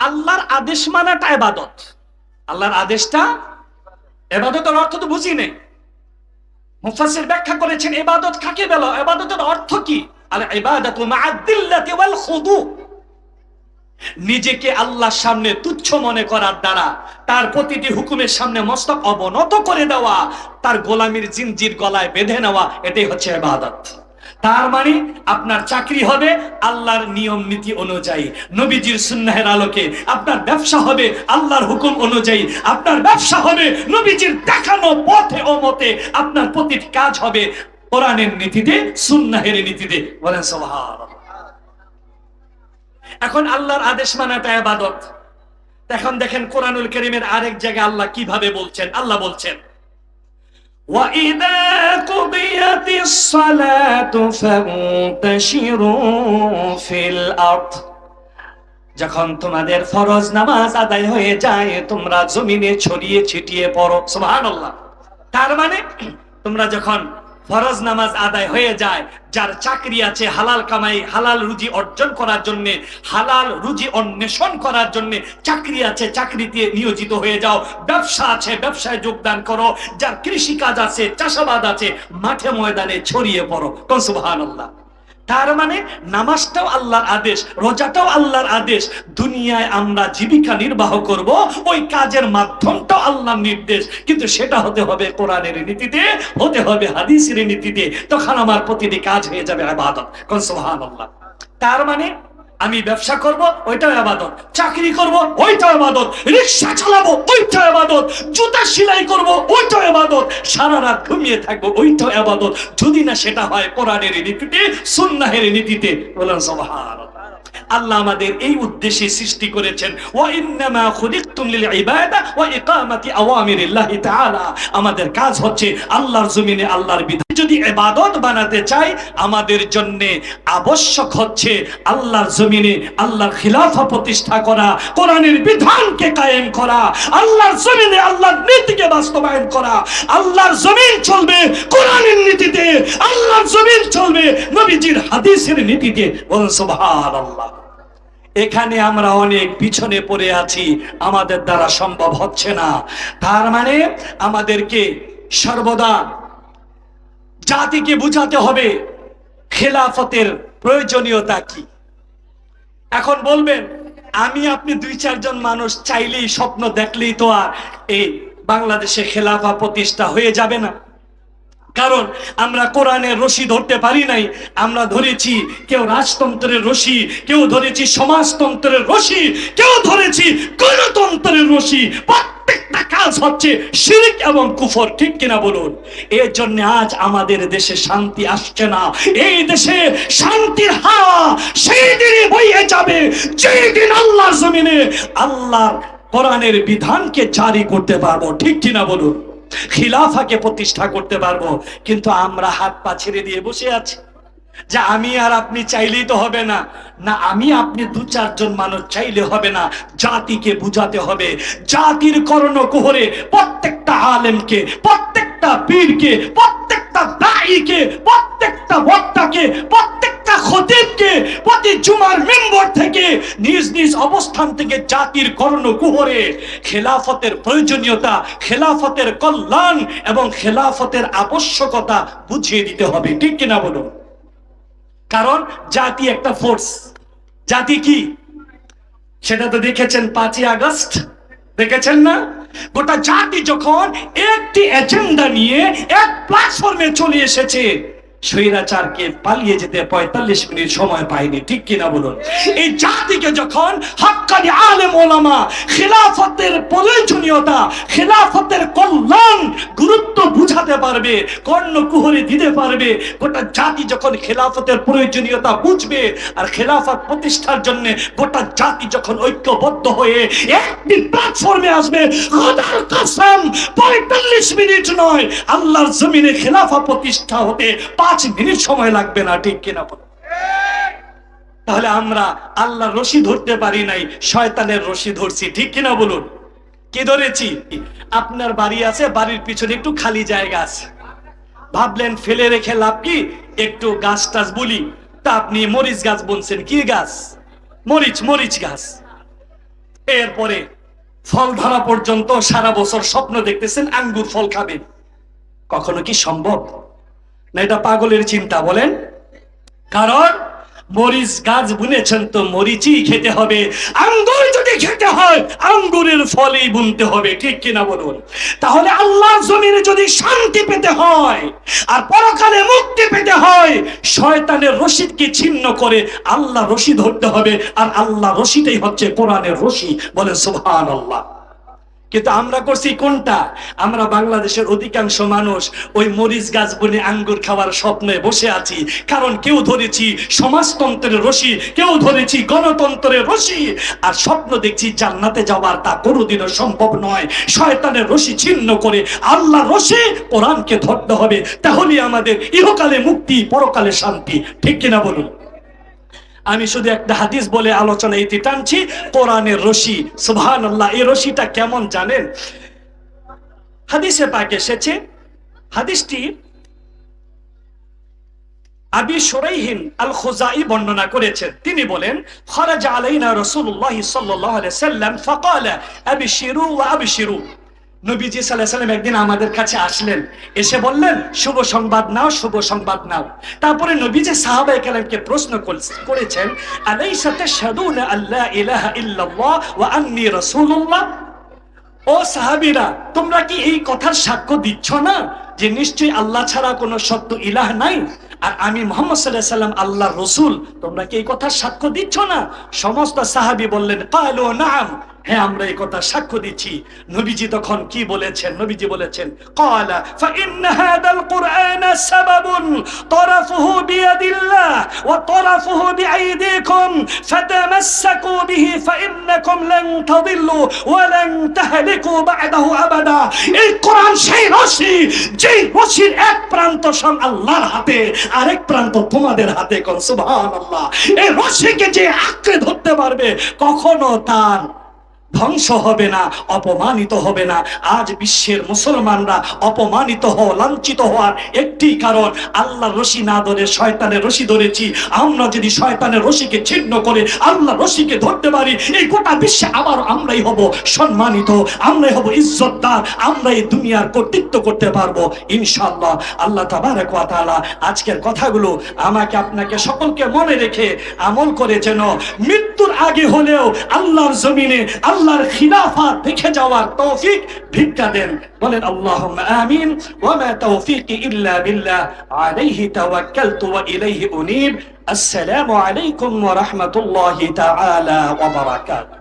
আল্লাহর আদেশ মানাটা এবাদত। আল্লাহর আদেশটা এবাদতের অর্থ তো বুঝি নেই। মুফাসসির ব্যাখ্যা করেছেন, এবাদত কাকে বলা? এবাদতের অর্থ কি? আল ইবাদাতু মা'আদ-দিল্লাতি ওয়াল খুদু। নিজেকে আল্লাহর সামনে তুচ্ছ মনে করার দ্বারা, তার প্রতিটি হুকুমের সামনে মস্তক অবনত করে দেওয়া, তার গোলামির জিনজির গলায় বেঁধে নেওয়া, এটাই হচ্ছে ইবাদত তার মানে আপনার চাকরি হবে আল্লাহর নিয়ম নীতি অনুযায়ী, নবীজির সুন্নাহের আলোকে। আপনার ব্যবসা হবে আল্লাহর হুকুম অনুযায়ী। আপনার ব্যবসা হবে নবীজির দেখানো পথে ও মতে। আপনার প্রতিটি কাজ হবে কোরআনের নীতিতে, সুন্নাহের নীতিতে। বলেন সুবহানাল্লাহ। এখন আল্লাহর আদেশ মানাটা আবাদত এখন দেখেন কোরআনুল করিমের আরেক জায়গায় আল্লাহ কীভাবে বলছেন? আল্লাহ বলছেন وَإِذَا قُضِيَتِ الصَّلَاةُ فَانتَشِرُوا فِي الْأَرْضِ যখন তোমাদের ফরজ নামাজ আদায় হয়ে যায় তোমরা জমিনে ছড়িয়ে ছিটিয়ে পড়ো সুবহানাল্লাহ তার মানে তোমরা যখন ফরজ নামাজ আদায় হয়ে যায়। যার চাকরি আছে হালাল কামাই, হালাল রুজি অর্জন করার জন্য, হালাল রুজি অন্বেষণ করার জন্য চাকরি আছে, চাকরিতে নিয়োজিত হয়ে যাও। ব্যবসা আছে, ব্যবসায় যোগদান করো। যার কৃষি কাজ আছে, চাষাবাদ আছে, মাঠে ময়দানে ছড়িয়ে পড়ো। কনসুবাহ সুবহানাল্লাহ। তার মানে নামাজটাও আল্লাহর আদেশ, রোজাটাও আল্লাহর আদেশ। দুনিয়ায় আমরা জীবিকা নির্বাহ করব, ওই কাজের মাধ্যমটাও আল্লাহর নির্দেশ। কিন্তু সেটা হতে হবে কোরআনের নীতিতে, হতে হবে হাদিসের নীতিতে। তখন আমার প্রতিটি কাজ হয়ে যাবে আবাদত। কোন সুবহানাল্লাহ। তার মানে আমি ব্যবসা করব, ওইটাও আবাদত। চাকরি করব, ওইটাও আবাদত। রিক্সা চালাবো, ওইটাও আবাদত। জুতা সেলাই করব, ওইটাও আবাদত। সারা রাত ঘুমিয়ে থাকব, ওইটাও আবাদত। যদি না সেটা হয় কোরআনের নীতিতে, সুন্নাহের নীতিতে। বলেন, সুবহানাল্লাহ। আল্লাহ আমাদের এই উদ্দেশ্যে সৃষ্টি করেছেন। ওয়া ইন্নামা খুলিকতুম লিল ইবাদা ওয়া ইকামাতি আওয়ামিরিল্লাহি তাআলা। আমাদের কাজ হচ্ছে আল্লাহর জমিনে আল্লাহর বিধান যদি ইবাদত বানাতে চাই, আমাদের জন্য আবশ্যক হচ্ছে আল্লাহর জমিনে আল্লাহর খিলাফা প্রতিষ্ঠা করা, কোরআনের বিধানকে কায়েম করা, আল্লাহর জমিনে আল্লাহর নীতিকে বাস্তবায়ন করা। আল্লাহর জমিন চলবে কোরআনের নীতিতে, আল্লাহর জমিন চলবে নবীজির হাদিসের নীতিতে। বলুন সুবহানাল্লাহ। এখানে আমরা অনেক পিছনে পড়ে আছি, আমাদের দ্বারা সম্ভব হচ্ছে না। তার মানে আমাদেরকে সর্বদা জাতিকে বুঝাতে হবে খেলাফতের প্রয়োজনীয়তা কি। এখন বলবেন, আমি আপনি দুই চারজন মানুষ চাইলেই স্বপ্ন দেখলেই তো আর এই বাংলাদেশে খেলাফা প্রতিষ্ঠা হয়ে যাবে না। কারণ আমরা কোরআনের রশি ধরতে পারি নাই, আমরা ধরেছি কেউ রাজতন্ত্রের রশি, কেউ ধরেছি সমাজতন্ত্রের রশি, কেউ ধরেছি গণতন্ত্রের রশি কাজ হচ্ছে শিরিক এবং কুফর, ঠিক কিনা বলুন? এর জন্য আজ আমাদের দেশে শান্তি আসছে না। এই দেশে শান্তির হাওয়া সেই দিনই বইয়ে যাবে, যেই দিন আল্লাহর জমিনে আল্লাহর কোরআনের বিধানকে জারি করতে পারব, ঠিক কিনা বলুন? খিলাফাকে প্রতিষ্ঠা করতে পারব, কিন্তু আমরা হাত পা ছেড়ে দিয়ে বসে আছি। যে আমি আর আপনি চাইলেই তো হবে না। না, আমি আপনি দু চারজন মানুষ চাইলে হবে না। জাতিকে বুঝাতে হবে। জাতির করণ কোহরে প্রত্যেকটা আলেমকে, প্রত্যেকটা পীরকে, প্রত্যেকটা দায়ীকে প্রত্যেকটা বক্তাকে, প্রত্যেকটা খতিবকে প্রতি জুমার মেম্বর থেকে নিজ নিজ অবস্থান থেকে জাতির কর্ণকুহরে খেলাফতের প্রয়োজনীয়তা, খেলাফতের কল্যাণ এবং খেলাফতের আবশ্যকতা বুঝিয়ে দিতে হবে। ঠিক কিনা বলুন? কারণ জাতি একটা ফোর্স জাতি কি? সেটা তো দেখেছেন পাঁচই আগস্ট। দেখেছেন না? গোটা জাতি যখন একটি এজেন্ডা নিয়ে এক প্ল্যাটফর্মে চলে এসেছে। স্বৈরাচারকে পালিয়ে যেতে পঁয়তাল্লিশ মিনিট সময় ঠিক কিনা বলুন? এই জাতিকে যখন হাক্কানি প্রয়োজনীয়তা কল্যাণ গুরুত্ব বুঝাতে পারবে কর্ণকুহরে দিতে পারবে, গোটা জাতি যখন প্রয়োজনীয়তা বুঝবে আর খেলাফত প্রতিষ্ঠার জন্য গোটা জাতি যখন ঐক্যবদ্ধ হয়ে একটি প্ল্যাটফর্মে আসবে পঁয়তাল্লিশ মিনিট নয়, আল্লাহর জমিনে খেলাফা প্রতিষ্ঠা হতে পাঁচ মিনিট সময় লাগবে না, ঠিক কিনা বলো? তাহলে আমরা আল্লাহর রশি ধরতে পারি নাই, শয়তানের রশি ধরছি, ঠিক কিনা বলুন? কি ধরেছি? আপনার বাড়ি আছে, বাড়ির পিছনে একটু খালি জায়গা আছে। ভাবলেন ফেলে রেখে লাভ কি? একটু গাছ টাছ বলি। তা আপনি মরিচ গাছ বলছেন, কি গাছ? মরিচ মরিচ গাছ। এরপরে ফল ধরা পর্যন্ত সারা বছর স্বপ্ন দেখতেছেন, আঙ্গুর ফল খাবেন। কখনো কি সম্ভব? না, এটা পাগলের চিন্তা, বলেন। কারণ মরিচ গাছ বুনেছেন তো মরিচই খেতে হবে। আঙ্গুর যদি খেতে হয়, আঙ্গুরের ফলেই বুনতে হবে, ঠিক কিনা বলুন? তাহলে আল্লাহ জমিনে যদি শান্তি পেতে হয়, আর পরকালে মুক্তি পেতে হয়, শয়তানের রশিদকে ছিন্ন করে আল্লাহ রশি ধরতে হবে, আর আল্লাহ রশিটাই হচ্ছে কোরআনের রশি, বলে সুবহান আল্লাহ কিন্তু আমরা করছি কোনটা? আমরা বাংলাদেশের অধিকাংশ মানুষ ওই মরিচ গাছ বনে আঙ্গুর খাওয়ার স্বপ্নে বসে আছি। কারণ কেউ ধরেছি সমাজতন্ত্রের রশি, কেউ ধরেছি গণতন্ত্রের রশি। আর স্বপ্ন দেখছি জান্নাতে যাওয়ার তা কোনোদিনও সম্ভব নয়। শয়তানের রশি ছিন্ন করে আল্লাহ রশি কোরআনকে ধরতে হবে। তাহলে আমাদের ইহকালে মুক্তি, পরকালে শান্তি। ঠিক কিনা বলুন? আমি শুধু একটা হাদিস বলে আলোচনা ইতি টানছি কোরআনের রশি সুবহান আল্লাহ এই রশিটা কেমন জানেন? হাদিসে পাকে এসেছে, হাদিসটি আবি সুরাইহিন আল খুজাই বর্ণনা করেছেন তিনি বলেন, খরাজ আলাইনা রাসূলুল্লাহ নবীজি আলাইহি সাল্লাম একদিন আমাদের কাছে আসলেন, এসে বললেন, শুভ সংবাদ নাও, শুভ সংবাদ নাও। তারপরে নবীজি কেরামকে প্রশ্ন কর- করেছেন, আলাইসা তাশহাদুনা আল্লা ইলাহা ইল্লাল্লাহ ওয়া আন্নী রাসূলুল্লাহ? ও সাহাবীরা, তোমরা কি এই কথার সাক্ষ্য দিচ্ছ না যে নিশ্চয়ই আল্লাহ ছাড়া কোনো সত্য ইলাহ নাই? আর আমি মোহাম্মদ সাল্লাহ সাল্লাম আল্লাহর রসুল, তোমরা কি এই কথার সাক্ষ্য দিচ্ছ না? সমস্ত সাহাবী বললেন, কালো নাম। হ্যাঁ আমরা এই কথা সাক্ষ্য দিচ্ছি। নবীজি তখন কি বলেছেন? নবীজি বলেছেন ক্বালা ফা ইন্না হাদাল কুরআন সাবাবুন তারাফুহু বিয়াদিল্লাহ ওয়া তারাফুহু বিআইদিকুম ফাতামাসসাকু বিহি ফা ইন্নাকুম লান তাদিল্লু ওয়া লান তাহলিকু বা'দাহু আবাদা। এই কোরআন সেই রশি, যেই রশির এক প্রান্ত সম আল্লাহর হাতে, আরেক প্রান্ত তোমাদের হাতে। কোন সুবহানাল্লাহ। এই রশিকে যে আঁকড়ে ধরতে পারবে, কখনো তার ধ্বংস হবে না, অপমানিত হবে না। আজ বিশ্বের মুসলমানরা অপমানিত হওয়া লাঞ্ছিত হওয়ার একটি কারণ আল্লাহ রশি না ধরে শয়তানের রশি ধরেছি। আমরা যদি শয়তানের রশিকে ছিন্ন করে আল্লাহ রশিকে ধরতে পারি, এই গোটা বিশ্বে আবার আমরাই হব সম্মানিত, আমরাই হব ইজ্জতদার আমরা এই দুনিয়ার কর্তৃত্ব করতে পারব, ইনশাআল্লাহ। আল্লাহ তাবারক তাআলা আজকের কথাগুলো আমাকে আপনাকে সকলকে মনে রেখে আমল করে যেন মৃত্যুর আগে হলেও আল্লাহর জমিনে আল্লাহর খিলাফা দেখে যাওয়ার তৌফিক ভিক্ষা দেন বলেন আল্লাহুম্মা আমিন ওয়া মা তৌফিকি ইল্লা বিল্লাহ আলাইহি তাওয়াক্কালতু ওয়া ইলাইহি উনীব আসসালামু আলাইকুম ওয়া রাহমাতুল্লাহি তাআলা ওয়া বারাকাতুহু